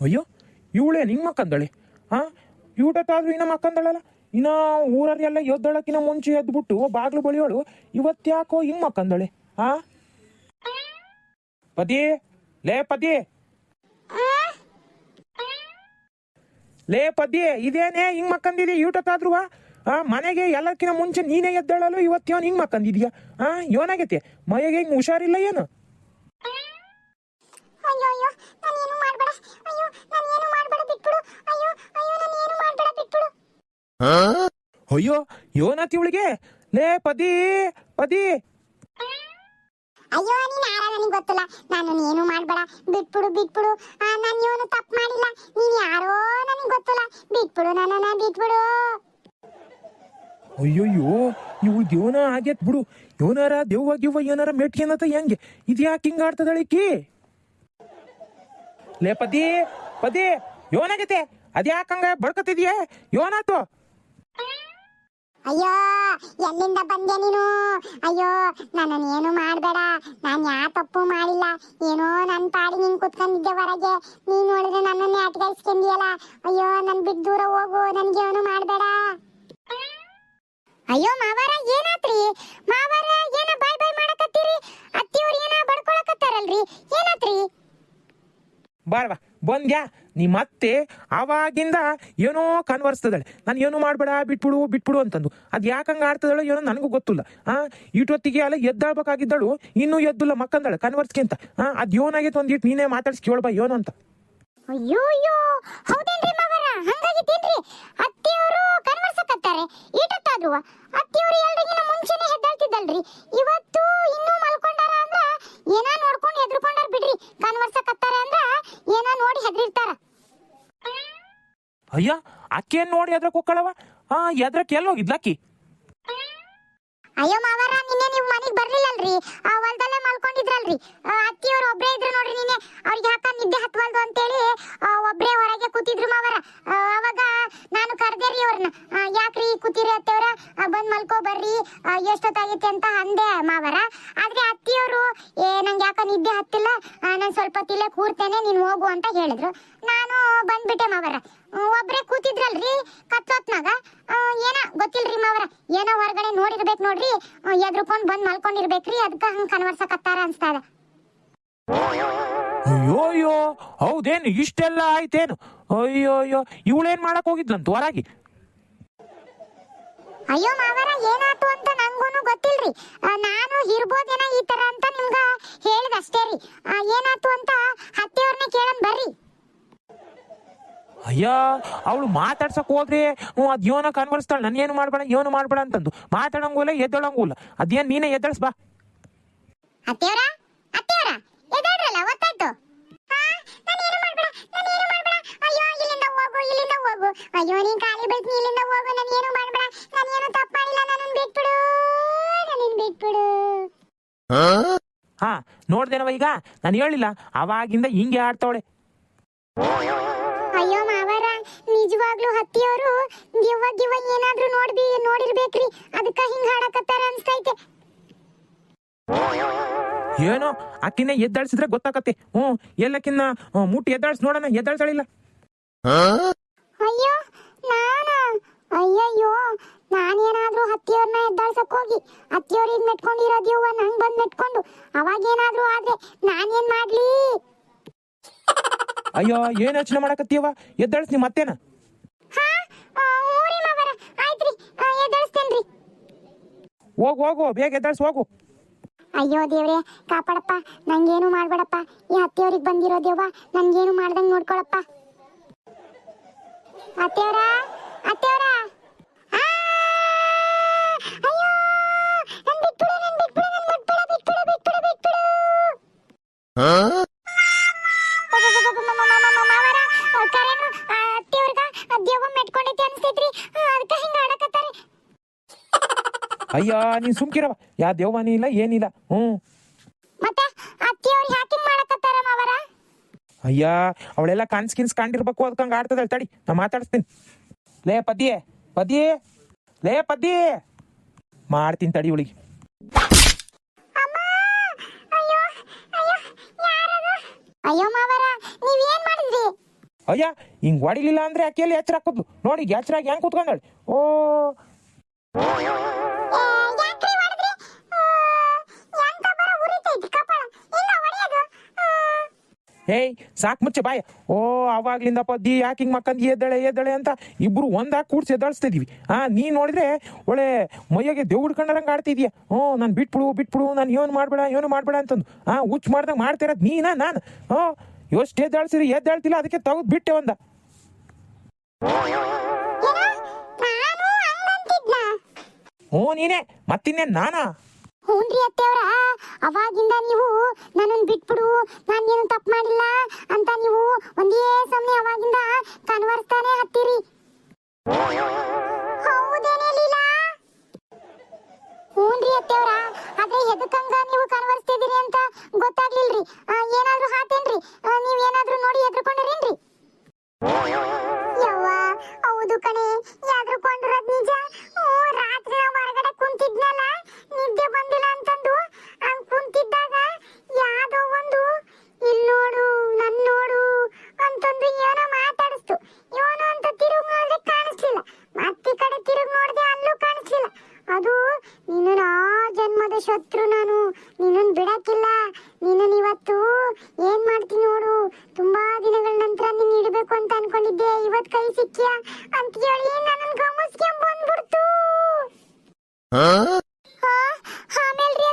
ಅಯ್ಯೋ, ಇವಳೇ ನಿಮ್ಮ ಮಕ್ಕಂದಳೆ? ಹಾ ಇವಟತ್ತಾದ್ರೂ ಇನ್ನ ಮಕ್ಕಂದಳಲ್ಲ? ಇನ್ನ ಊರಲ್ಲೆಲ್ಲ ಎದ್ದಳಕಿನ ಮುಂಚೆ ಎದ್ಬಿಟ್ಟು ಬಾಗ್ಲು ಬಳಿಯೋಳು, ಇವತ್ತ್ಯಾಕೋ ಹಿಂಗ್ ಮಕ್ಕಂದಳೆ? ಆ? ಪತಿ, ಲೇ ಪದಿ ಲೇ ಪದ್ಯ ಇದೇನೇ ಹಿಂಗ್ ಮಕ್ಕಂದಿದೆ? ಊಟಕ್ಕಾದ್ರೂ ಆ? ಮನೆಗೆ ಎಲ್ಲಕ್ಕಿನ ಮುಂಚೆ ನೀನೇ ಎದ್ದೇಳಲು ಇವತ್ತೇವನ್ ಹಿಂಗ್ ಮಕ್ಕಂದಿದ್ಯಾ? ಆ ಇವನಾಗೈತೆ ಮೈಗೆ ಹಿಂಗ್ ಹುಷಾರಿಲ್ಲ ಏನು? ಅಯ್ಯೋ ಅಯ್ಯೋ ನಾನು ಏನು ಮಾಡಬೇಡ? ಅಯ್ಯೋ ನಾನು ಏನು ಮಾಡಬೇಡ ಬಿಟ್ಬಿಡು ಅಯ್ಯೋ ಅಯ್ಯೋ ನಾನು ಏನು ಮಾಡಬೇಡ ಬಿಟ್ಬಿಡು ಅಯ್ಯೋ ಯೋನಾತಿ ಇವಳಿಗೆ? ಲೇ ಪದಿ ಪದಿ. ಅಯ್ಯೋ ನೀನ್ ಯಾರ ನನಗೆ ಗೊತ್ತಿಲ್ಲ? ನಾನು ಏನು ಮಾಡಬೇಡ. ಬಿಟ್ಬಿಡು ಬಿಟ್ಬಿಡು. ನಾನು ಏನು ತಪ್ಪು ಮಾಡಿಲ್ಲ. ನೀನ್ ಯಾರೋ ನನಗೆ ಗೊತ್ತಿಲ್ಲ. ಬಿಟ್ಬಿಡು ನನ್ನ ಬಿಟ್ಬಿಡು. ಅಯ್ಯೋಯ್ಯೋ ಇವು ದೇವನ ಆಗೇತ್ ಬಿಡು ಯೋನಾರ ದೆವ್ವ ಗಿವ್ವ ಏನಾರ ಮೆಟ್ಕೆನತ ಹೆಂಗೆ ಇದು ಯಾಕೆ ಹಿಂಗ ಆಡ್ತದಳಿಕಿ ಲೇ, ಪದಿ ಪದಿ, ಯೋನಾಗೈತೆ, ಅದ್ಯಾಕಂಗ ಬಡ್ಕತಿದ್ಯೆ ಯೋನಾತು. ಅಯ್ಯೋ, ಎಲ್ಲಿಂದ ಬಂದೆ ನೀನು? ಅಯ್ಯೋ, ನನ್ನನ್ನು ಏನು ಮಾಡಬೇಡ. ನಾನು ಯಾ ತಪ್ಪು ಮಾಡಿಲ್ಲ. ಏನೋ ನನ್ನ ಪಾಡಿ ನೀನು ಕುತ್ಕೊಂಡಿದ್ದೆ ಹೊರಗೆ. ನೀನು ನೋಡಿದ್ರೆ ನನ್ನನ್ನೇ ಅಟ್ಕಾಯಿಸ್ಕೊಂಡಿಯಲ್ಲ ಅಯ್ಯೋ ನನ್ನ ಬಿಟ್ಟು ದೂರ ಹೋಗು. ನನಗೆ ಏನು ಮಾಡಬೇಡ. ಅಯ್ಯೋ, ಮಾವಾರ, ಏನಾತ್ರಿ? ಮಾವಾರ, ಏನ ಬಾಯ್ ಬಾಯ್ ಮಾಡಕತ್ತೀರಿ? ಅತ್ತಿಯವ್ರು ಏನ ಬಡ್ಕೊಳಕತ್ತಾರಲ್ರಿ? ಏನಾತ್ರಿ? ಬಾರ್ವಾ ಬಂದ್ಯಾ? ನಿಮ್ಮ ಅತ್ತೆ ಅವಾಗಿಂದ ಏನೋ ಕನ್ವರ್ಸ್ತದಳೆ ನಾನು ಏನು ಮಾಡ್ಬೇಡ, ಬಿಟ್ಬಿಡು ಬಿಟ್ಬಿಡು ಅಂತಂದು. ಅದು ಹಂಗ ಆಡ್ತದಳು ಏನೋ ನನಗೂ ಗೊತ್ತಿಲ್ಲ. ಆ ಇಟೊತ್ತಿಗೆ ಅಲ್ಲ ಎದ್ದಾಳ್ಬೇಕಾಗಿದ್ದಳು ಇನ್ನೂ ಎದ್ದಿಲ್ಲ, ಮಕ್ಕಂದಳೆ ಕನ್ವರ್ಸ್ಕೆ ಅಂತ ಆ, ಅದು ಯೋನಾಗೈತೆ ಒಂದಿಟ್ಟು ನೀನೇ ಮಾತಾಡ್ಸಿ ಕೇಳ್ಬಾ ಏನು ಅಂತ. ಅಯ್ಯೋ ಅಯ್ಯೋ, ಹೌದೇನ್ರಿ ಮಗರ ಹಂಗಾಗಿತ್ತೇನ್ರಿ ಅತ್ತಿಯವರು ಕನ್ವರ್ಸಕತ್ತಾರೆ ಈಟತ್ತಾದ್ರುವ. ಅತ್ತಿಯವರು ಎಲ್ರಿಗಿನ ಮುಂಚೆನೆ ಹೆದ್ದಾಳ್ತಿದ್ದಲ್ರಿ. ಇವತ್ತು ಇನ್ನೂ ಮಲ್ಕೊಂಡಾರ ಅಂದ್ರ ಏನಾ ನೋಡ್ಕೊಂಡು ಹೆದ್ರುಕೊಂಡಾರ ಬಿಡ್ರಿ ಕನ್ವರ್ಸಕತ್ತಾರೆ ಅಂದ್ರ ಏನಾ ನೋಡಿ ಹೆದ್ರಿರ್ತಾರ ಅಯ್ಯ ಅಕ್ಕೇನ್ ನೋಡಿ ಎದ್ರಕ್ ಹೋಗ್ಕಳವ ಆ, ಎದ್ರಕ್ ಎಲ್ಲಿ ಹೋಗಿದ್ಲಕ್ಕಿ ಅಯ್ಯೋ ಮಾವರ, ನಿನ್ನೆ ನೀವು ಮನೆಗೆ ಬರ್ಲಿಲ್ಲಲ್ರಿ? ಆ, ಹೊಲದಲ್ಲೇ ಮಲ್ಕೊಂಡಿದ್ರಲ್ರಿ. ಅತ್ತಿಯವ್ರು ಒಬ್ರೇ ಇದ್ರು ನೋಡ್ರಿ ನಿನ್ನೆ. ಅವ್ರಿಗೆ ಹಾಕ ನಿದ್ದೆ ಹತ್ವಲ್ದು ಅಂತೇಳಿ ಒಬ್ರೇ ಹೊರಗೆ ಕೂತಿದ್ರು ಮಾವರ. ಅವಾಗ ನಾನು ಕರ್ದೆ ರೀ ಅವ್ರನ್ನ ಯಾಕ್ರಿ ಕೂತಿರಿ ಅತ್ತೆಯವರ ಬಂದು ಮಲ್ಕೋ ಬರ್ರಿ. ಎಷ್ಟೊತ್ತಾಗಿತ್ತೆ ಎಷ್ಟೊತ್ತಾಗೈತೆ ಅಂತ ಅಂದೆ ಮಾವರ. ಆದ್ರೆ ಅತ್ತಿಯವರು, ಏ, ನಂಗೆ ಯಾಕ ನಿದ್ದೆ ಹತ್ತಿಲ್ಲ? ನಾನು ಸ್ವಲ್ಪ ಹೊತ್ತಿಲ್ಲ ಕೂರ್ತೇನೆ, ನೀನು ಹೋಗು ಅಂತ ಹೇಳಿದ್ರು. ನಾನು ಬಂದ್ಬಿಟ್ಟೆ ಮಾವರ. ಒಬ್ರೇ ಕೂತಿದ್ರಲ್ರಿ ಕತ್ತೊತ್ನಾಗ ಏನ ಗೊತ್ತಿಲ್ರಿ ಮಾವರ? ಏನೋ ಹೊರಗಡೆ ನೋಡಿರ್ಬೇಕು ನೋಡ್ರಿ. ಎದ್ರುಕೊಂಡ್ ಬಂದ್ ಮಲ್ಕೊಂಡಿರ್ಬೇಕ್ರಿ. ಅದಕ್ಕ ಹಂಗ್ ಕನ್ವರ್ಸಕತ್ತಾರ ಅನ್ಸ್ತಾ ಇದೆ ಅಯ್ಯೋಯ್ಯೋ ಅಯ್ಯೋ ಹೌದೇನು ಇಷ್ಟೆಲ್ಲ ಆಯ್ತೇನು? ಅಯ್ಯೋ ಅಯ್ಯೋ ಇವಳೇನ್ ಮಾಡಕ್ ಹೋಗಿದ್ಲಂತ ಹೊರಗೆ? ಅಯ್ಯೋ ಮಾವರ ಏನಾತು ಅಂತ ನಂಗೂನು ಗೊತ್ತಿಲ್ರಿ. ನಾನು ಇರ್ಬೋದೇನ ಈ ತರ ಅಂತ ನಿಮ್ಗ ಹೇಳಿದಷ್ಟೇ ರೀ. ಏನಾಯ್ತು ಏನಾತು ಅಂತ ಹತ್ತಿಯವ್ರನ್ನೇ ಕೇಳನ್ ಬರ್ರಿ. ಅಯ್ಯ ಅವಳು ಮಾತಾಡ್ಸಕ್ ಹೋದ್ರೆ ಹ್ಞೂ ಅದ್ ಯೋನ ಕನ್ವರ್ಸ್ತಾಳೆ ನಾನು ಏನು ಮಾಡ್ಬೇಡ ಏನು ಮಾಡ್ಬೇಡ ಅಂತಂದು. ಮಾತಾಡಂಗೂ ಇಲ್ಲ ಎದ್ದೊಳಂಗೂ ಇಲ್ಲ ಅದೇನ್ ನೀನೇ ಎದ್ದಳ್ಸ್ ಬಾ. ಅತ್ತೆಯವರ? ಅತ್ತೆಯವರ? ಎದಾಡ್ರಲ್ಲ ಒತ್ತಾಯ್ತು ಹಾ ನಾನು ಏನು ಮಾಡ್ಬೇಡ ನಾನು ಏನು ಮಾಡ್ಬೇಡ? ಅಯ್ಯೋ ಇಲ್ಲಿಂದ ಹೋಗು ಇಲ್ಲಿಂದ ಹೋಗು. ಅಯ್ಯೋ ನೀನ್ ಖಾಲಿ ಬೈಕ್ ಇಲ್ಲಿಂದ ಹೋಗು ನಾನು ಏನು ಮಾಡ್ಬೇಡ. ನಾನು ಏನು ತಪ್ಪು ಮಾಡಿಲ್ಲ ನನ್ನನ್ನು ಬಿಟ್ಬಿಡು ನನ್ನನ್ನು ಬಿಟ್ಬಿಡು. ಹಾ ನೋಡ್ದೇನವ ಈಗ? ನಾನು ಹೇಳಿಲ್ಲ ಅವಾಗಿಂದ ಹಿಂಗೆ ಆಡ್ತಾವಳೆ. ಅಯ್ಯೋ ಮಾವರ ನಿಜವಾಗ್ಲೂ ಹತ್ತಿಯವರು? ದಿವ್ವ ಗಿವ್ವ ಏನಾದ್ರೂ ನೋಡ್ಬಿ ನೋಡಿರ್ಬೇಕ್ರಿ. ಅದಕ್ಕ ಹಿಂಗ್ ಹಾಡಕತ್ತಾರ ಅನ್ಸ್ತೈತೆ. ಏನೋ ಅಕ್ಕಿನ ಎದ್ದಾಡ್ಸಿದ್ರೆ ಗೊತ್ತಾಕತ್ತೆ. ಹ್ಞೂ ಎಲ್ಲಕ್ಕಿನ್ನ ಮುಟ್ಟಿ ಎದ್ದಾಳ್ಸಿ ನೋಡೋಣ ಎದ್ದಾಳ್ಸಳಿಲ್ಲ ಅಯ್ಯೋ ನಾನ? ಅಯ್ಯಯ್ಯೋ ನಾನೇನಾದ್ರೂ ಹತ್ತಿಯವ್ರನ್ನ ಎದ್ದಾಳ್ಸಕ್ ಹೋಗಿ ಹತ್ತಿಯವ್ರಿಗೆ ಮೆಟ್ಕೊಂಡಿರೋ ದಿವ್ವ ನಂಗ್ ಬಂದ್ ಮೆಟ್ಕೊಂಡು ಅವಾಗೇನಾದ್ರೂ ಆದ್ರೆ ನಾನೇನ್ ಮಾಡ್ಲಿ? ಅಯ್ಯೋ ಏನ್ ಯೋಚನೆ ಮಾಡಕತ್ತೀವ ಎದ್ದಳ್ಸ್ ನಿಮ್ಮ ಮತ್ತೇನ? ಹಾ ಆ, ಊರಿ ಮಾವರ. ಆಯ್ತ್ರಿ ಆ, ಎದ್ದಾಳಿಸ್ತೇನ್ರಿ. ಹೋಗು ಹೋಗು ಬೇಗ ಎದ್ದಳ್ಸ್ ಹೋಗು. ಅಯ್ಯೋ ದೇವ್ರೆ ಕಾಪಾಡಪ್ಪ. ನಂಗೇನು ಮಾಡ್ಬೇಡಪ್ಪ. ಈ ಹತ್ತಿಯವ್ರಿಗೆ ಬಂದಿರೋ ದೇವ್ವ ನನ್ಗೇನು ಮಾಡ್ದಂಗ್ ನೋಡ್ಕೊಳಪ್ಪ. ಅತ್ತೆಯವರ ಅತ್ತೆಯವರ. ಆ! ಅಯ್ಯ ನೀನ್ ಸುಮ್ಕಿರವ ಯಾ ದೇವವಾನಿ ಇಲ್ಲ ಏನಿಲ್ಲ ಹ್ಮ್ ಮತ್ತೆ ಅತ್ತಿಯವ್ರಿಗೆ ಹ್ಯಾಕಿಂಗ್ ಮಾಡಕತ್ತಾರ ಮಾವರ ಅಯ್ಯ ಅವಳೆಲ್ಲ ಕನ್ಸ್ ಕಿನ್ಸ್ ಕಂಡಿರ್ಬೇಕು ಅದಕ್ಕಂಗ ಆಡ್ತದಳ ತಡಿ ನಾ ಮಾತಾಡಿಸ್ತೀನಿ. ಲೇ ಪದ್ಯೆ ಪದ್ಯೆ. ಲೇ ಪದ್ಯೆ. ಮಾಡ್ತೀನಿ ತಡಿ ಇವಳಿಗೆ ಅಯ್ಯೋ ಮಾವರ ನೀವ್ ಏನ್ ಮಾಡಿದ್ರಿ? ಅಯ್ಯ ಹಿಂಗ್ ಹೊಡಿಲಿಲ್ಲ ಅಂದ್ರೆ ಅಕ್ಕಿಯಲ್ಲಿ ಎಚ್ಚರ ಹಾಕೋದು. ನೋಡಿ ಎಚ್ಚರಾಗಿ ಹೆಂಗ್ ಕೂತ್ಕೊಂಡಾಳೆ. ಓ. ಏಯ್ ಸಾಕು ಮುಚ್ಚೆ ಬಾಯ್. ಓ ಅವಾಗ್ಲಿಂದ ಪದ್ದಿ ಯಾಕೆ ಹಿಂಗೆ ಮಕ್ಕಂದು ಎದ್ದಳೆ ಎದ್ದಳೆ ಅಂತ ಇಬ್ರು ಒಂದಾಗಿ ಕೂಡ್ಸಿ ಎದ್ದಳಿಸ್ತಿದ್ವಿ. ಆ ನೀ ನೋಡಿದ್ರೆ ಒಳ್ಳೆ ಮೈಯಾಗೆ ದೇವ್ ಹಿಡ್ಕೊಂಡಂಗೆ ಆಡ್ತಿದ್ಯಾ? ಹ್ಞೂ ನಾನು ಬಿಟ್ಬಿಡು ಬಿಟ್ಬಿಡು ನಾನು ಏನು ಮಾಡ್ಬೇಡ ಏನು ಮಾಡ್ಬೇಡ ಅಂತಂದು. ಆ ಹುಚ್ಚು ಮಾಡ್ದಂಗೆ ಮಾಡ್ತಿರೋದು ನೀನಾ ನಾನು? ಹ್ಞೂ ಎಷ್ಟು ಎದ್ದಾಳ್ಸಿರಿ ಎದ್ದಾಳ್ತಿಲ್ಲ ಅದಕ್ಕೆ ತೆಗೆದು ಬಿಟ್ಟೆ ಒಂದ. ಹ್ಞೂ ನೀನೇ ಮತ್ತಿನ್ನೇನು ನಾನಾ? ಹ್ಞೂನ್ರಿ ಅತ್ತೆಯವ್ರ ಅವಾಗಿಂದ ನೀವು ನನ್ನನ್ನು ಬಿಟ್ಬಿಡು, ನಾನೇನು ತಪ್ಪು ಮಾಡಿಲ್ಲ ಅಂತ ನೀವು ಒಂದೇ ಸಮಯ ಅವಾಗಿಂದ ಕನ್ವರ್ಸ್ತಾನೆ ಹತ್ತಿರಿ. ಹೌದೇನೆ ಲೀಲಾ? ಹ್ಞೂನ್ರಿ ಅತ್ತೆಯವ್ರ ಆದ್ರೆ ಎದಕ್ಕಂಗ ನೀವು ಕನ್ವರ್ಸ್ತಿದ್ದೀರಿ ಅಂತ ಗೊತ್ತಾಗ್ಲಿಲ್ರಿ. ಏನಾದ್ರೂ ಹಾತೇನ್ರಿ? ನೀವ್ ಏನಾದ್ರೂ ನೋಡಿ ಎದ್ರುಕೊಂಡಿರೇನ್ರಿ ಯವ್ವ, ಹೌದು ಕಣೆ ಇವತ್ ಕೈ ಸಿಕ್ಕಿಯ? ಅಂತ ಹೇಳಿ ನನ್ನ ಗಮನಿಸ್ಕೊಂಡ್ ಬಂದ್ಬಿಡ್ತು. ಆಮೇಲೆ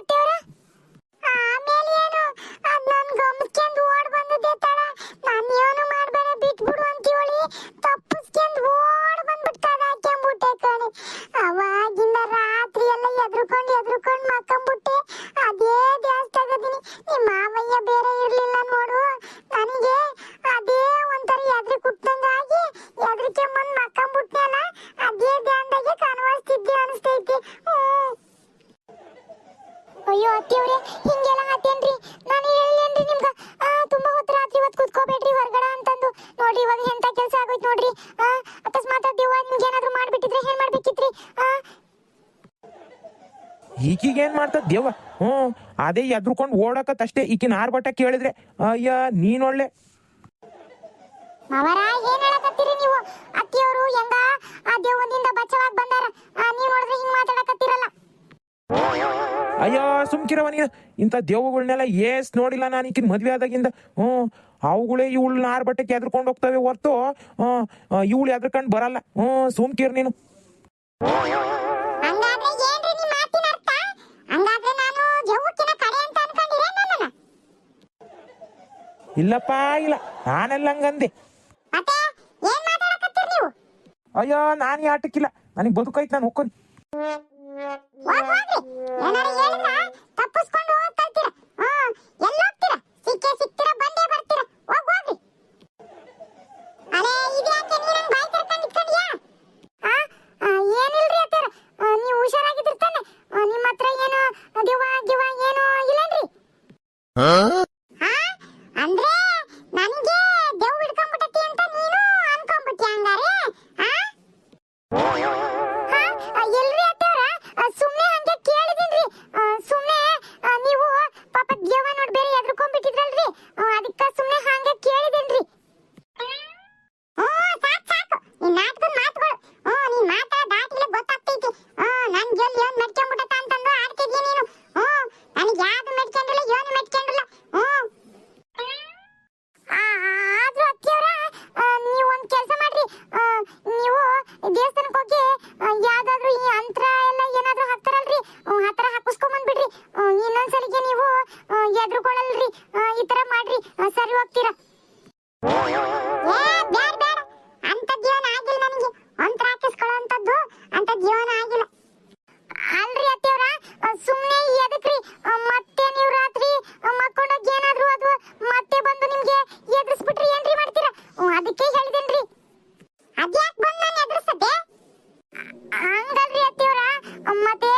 ಮಾಡ್ಬಿಟ್ಟಿದ್ರೆ ಏನ್ ಮಾಡ್ಬೇಕಿತ್ರಿ? ಆ, ಈಕಿಗೆ ಏನ್ ಮಾಡ್ತದ ದೇವ ಹ್ಞೂ ಅದೇ ಎದ್ರುಕೊಂಡು ಓಡಕತ್ತಷ್ಟೇ ಈಕಿನ ಆರ್ಭಟ ಕೇಳಿದ್ರೆ ಅಯ್ಯ ನೀನೊಳ್ಳೆ ಮಾವರ ಏನ್ ಹೇಳಕತ್ತೀರಿ ನೀವು? ಅತ್ತಿಯವರು ಹೆಂಗ? ಆ ದೇವದಿಂದ ಬಚ್ಚವಾಗ್ ಬಂದಾರ. ಆ, ನೀವ್ ನೋಡಿದ್ರೆ ಹಿಂಗ್ ಮಾತಾಡಕತ್ತೀರಲ್ಲ. ಅಯ್ಯೋ ಸುಮ್ಕಿರವ ನೀನು. ಇಂಥ ದೇವುಗಳನ್ನೆಲ್ಲ ಏಸ್ ನೋಡಿಲ್ಲ ನಾನು ಈಕಿನ ಮದ್ವೆ ಆದಾಗಿಂದ. ಹ್ಞೂ ಅವುಗಳೇ ಇವಳನ್ನ ನಾರ್ ಬಟ್ಟೆ ಕೆದ್ರಕೊಂಡು ಹೋಗ್ತವೆ ಹೊರ್ತು ಇವಳು ಎದ್ರಕೊಂಡು ಬರಲ್ಲ. ಹ್ಞೂ ಸುಮ್ಕಿರ್ ನೀನು. ಇಲ್ಲಪ್ಪ ಇಲ್ಲ. ನಾನೆಲ್ಲ ಹಂಗಂದೆ. ಅಯ್ಯೋ ನಾನು ಆಟಕ್ಕಿಲ್ಲ. ನನಗೆ ಬದುಕೈತೆ ನಾನು ಹೋಗ್ಕೊಂಡು ತಪ್ಪಿಸ್ಕೊಂಡು ಹೋಗ್ತಾ ಕಲ್ತೀರ. ಹಾ ಎಲ್ಲಿ ಹೋಗ್ತೀರಾ? ಸಿಕ್ಕೇ ಸಿಕ್ತೀರಾ ಬಂದೇ ಬರ್ತೀರಾ ಹೋಗ್ ಹೋಗ್ರಿ ಅರೆ ಇದ್ಯಾಕೆ ನೀ ನಂಗ್ ಬಾಯ್ ಕರ್ಕೊಂಡ್ ಇಟ್ಕೊಂಡಿಯಾ ಆ ಆ, ಏನಿಲ್ರಿ ಅತ್ತಾರ ನೀವು ಹುಷಾರಾಗಿದ್ರಿ ತಾನೆ ಆ, ನಿಮ್ಮ ಹತ್ರ ಏನು ದಿವ ಗಿವ ಏನು ಇಲ್ಲನ್ರಿ ಹಾ ಸರಿ ಹೋಗ್ತೀರಾ? ಏ, ಬ್ಯಾಡ ಬ್ಯಾಡ. ಅಂತ ಜೀವನ ಆಗಿಲ್ಲ ನನಗೆ. ಅಂತ ಹಾಕಿಸ್ಕೊಳ್ಳೋಂಥದ್ದು ಅಂತ ಜೀವನ ಆಗಿಲ್ಲ. ಅಲ್ರಿ ಅತ್ತಿಯವ್ರ ಸುಮ್ಮನೆ ಎದಕ್ರಿ? ಮತ್ತೆ ನೀವು ರಾತ್ರಿ ಮಕ್ಕೊಂಡೋಗಿ ಏನಾದ್ರು ಅದು ಮತ್ತೆ ಬಂದು ನಿಮ್ಗೆ ಎದುರಿಸ್ಬಿಟ್ರಿ ಏನ್ರಿ ಮಾಡ್ತೀರಾ? ಅದಕ್ಕೆ ಹೇಳಿದೇನ್ರಿ. ಅದ್ಯಾಕ್ ಬಂದ್ ನಾನು ಎದುರಿಸದೆ ಹಂಗಲ್ರಿ ಅತ್ತಿಯವ್ರ ಮತ್ತೆ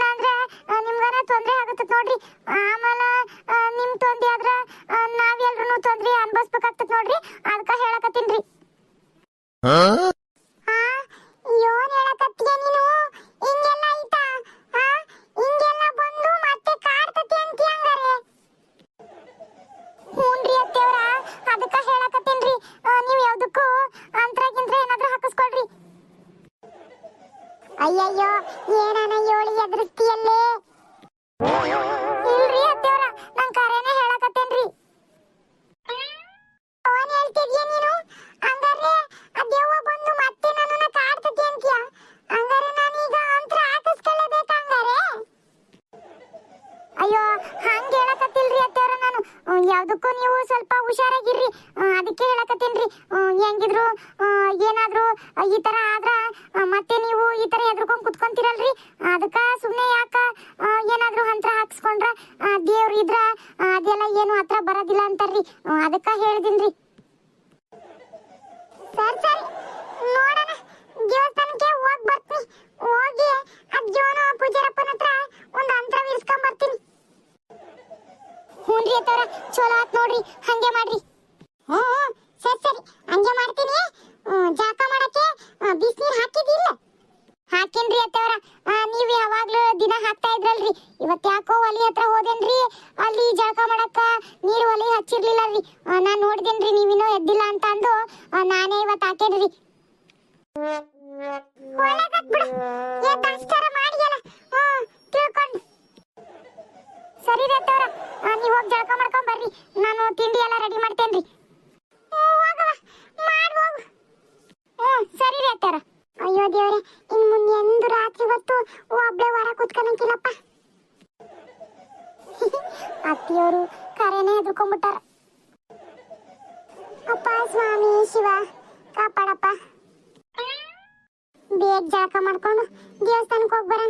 ಇಲ್ಲಾಂದ್ರೆ ನಿಮ್ಗಾರ ತೊಂದ್ರೆ ಆಗುತ್ತೆ ನೋಡ್ರಿ. ಆಮೇಲೆ ನಿಮ್ ತೊಂದ್ರೆ ಆದ್ರ ನಾವೆಲ್ರೂ ತೊಂದ್ರೆ ಅನ್ಭವಿಸ್ಬೇಕಾಗ್ತದೆ ನೋಡ್ರಿ. ಅದಕ್ಕೆ ಹೇಳಕತ್ತೀನ್ರಿ ಏನಾನ ಯೋಳಿ ಎದುರಿಸ್ತೀಯಲ್ಲೇ ಇಲ್ರಿ ಅತ್ತೆವ್ರ ನನ್ ಕರೆನೇ ಹೇಳಕತ್ತೇನ್ರಿ. ಅವನ್ ಹೇಳ್ತಿದ್ಯ ನೀನು? ಹಂಗಾರೆ ಅದ್ಯವ್ವ ಬಂದು ಮತ್ತೆ ನನ್ನನ್ನ ಕಾಡ್ತತಿ ಅಂತೀಯ? ಹಂಗಾರೆ ನಾನೀಗ ಅಂತ್ರ ಹಾಕಿಸ್ಕೊಳ್ಳೇಬೇಕು ಹಂಗಾರೆ? ಅಯ್ಯೋ, ಹಂಗ ಹೇಳಕತ್ತಿಲ್ರಿ ಅತ್ತೆವ್ರ ನಾನು ಯಾವ್ದಕ್ಕೂ ನೀವು ಸ್ವಲ್ಪ ಹುಷಾರಾಗಿರ್ರಿ. ಅದಕ್ಕೆ ಹೇಳಕತ್ತೇನ್ರಿ ಹೆಂಗಿದ್ರು ಏನಾದ್ರು ಈ ತರ ಆದ್ರ ಮತ್ತೆ ನೀವು ಈ ತರ ಹೆದರ್ಕೊಂಡ್ ಕುತ್ಕೊಂತೀರಲ್ರಿ. ಅದಕ್ಕ ಸುಮ್ನೆ ಯಾಕ ಏನಾದ್ರು ಹಂತ್ರ ಹಾಕ್ಸ್ಕೊಂಡ್ರ ದೇವ್ರ್ ಇದ್ರ ಅದೆಲ್ಲ ಏನು ಹತ್ರ ಬರೋದಿಲ್ಲ ಅಂತಾರ್ರಿ. ಅದಕ್ಕ ಹೇಳ್ದಿನ್ರಿ ಸರಿ ಸರಿ ನೋಡೋಣ ದೇವಸ್ಥಾನಕ್ಕೆ ಹೋಗ್ ಬರ್ತೀನಿ ಹೋಗಿ ಅಜ್ಜೋನು ಪೂಜಾರಪ್ಪನ ಹತ್ರ ಒಂದು ಅಂತ್ರ ಇರ್ಸ್ಕೊಂಡ್ ಬರ್ತೀನಿ ಹ್ಞೂನ್ರಿ ಅತ್ತವ್ರ ಚಲೋ ಆತ್ ನೋಡ್ರಿ ಹಂಗೆ ಮಾಡ್ರಿ ಹ್ಞೂ ಹ್ಞೂ, ಸರಿ ಸರಿ ಹಂಗೆ ಮಾಡ್ತೀನಿ ಹ್ಮ್, ಜಳಕ ಮಾಡಕ್ಕೆ ಬಿಸಿನೀರು ಹಾಕಿದಿಲ್ಲ ಹಾಕಿನ್ರಿ ಅತ್ತವ್ರ ನೀವು ಯಾವಾಗ್ಲೂ ದಿನ ಹಾಕ್ತಾ ಇದ್ರಲ್ರಿ ಇವತ್ ಯಾಕೋ ಒಲಿ ಹತ್ರ ಹೋದೇನ್ರಿ ಅಲ್ಲಿ ಜಳಕ ಮಾಡಕ್ಕ ನೀರ್ ಒಲಿ ಹಚ್ಚಿರ್ಲಿಲ್ಲ ರೀ ನಾ ನೋಡಿದೇನ್ರಿ ನೀವಿನ್ನೂ ಎದ್ದಿಲ್ಲ ಅಂತ ಅಂದು ಆ, ನಾನೇ ಇವತ್ ಹಾಕೇನ್ರಿ ಒಳ್ಳೇದಾತ್ ಬಿಡು ಎದ್ದ್ ಅಷ್ಟಾರ ಮಾಡಿಯಲ್ಲ ಹ್ಮ್ ತಿಳ್ಕೊಂಡು ಸರಿ ರೀ ಅತ್ತವ್ರ ನೀವು ಹೋಗಿ ಜಳಕ ಮಾಡ್ಕೊಂಡ್ ಬರ್ರಿ ನಾನು ತಿಂಡಿ ಎಲ್ಲ ರೆಡಿ ಮಾಡ್ತೇನ್ರಿ ಹ್ಮ್, ಹೋಗವ್ವ, ಮಾಡ್ ಹೋಗು ಹ್ಮ್ ಸರಿ ರೀ ಅತ್ತಾರ ಅಯ್ಯೋ ದೇವ್ರೆ ಇನ್ ಮುಂದೆ ಎಂದು ರಾತ್ರಿ ಹೊತ್ತು ಒಬ್ಳೆ ಹೊರ ಕುತ್ಕೊಳಂಗಿಲ್ಲಪ್ಪ ಅತ್ತಿಯವರು ಹೆದರ್ಕೊಂಡ್ಬಿಟ್ಟಾರ ಅಪ್ಪ ಸ್ವಾಮಿ ಶಿವ ಕಾಪಾಡಪ್ಪ. ಬೇಗ ಜಳಕ ಮಾಡ್ಕೊಂಡು ದೇವಸ್ಥಾನಕ್ಕೆ ಹೋಗ್ಬರ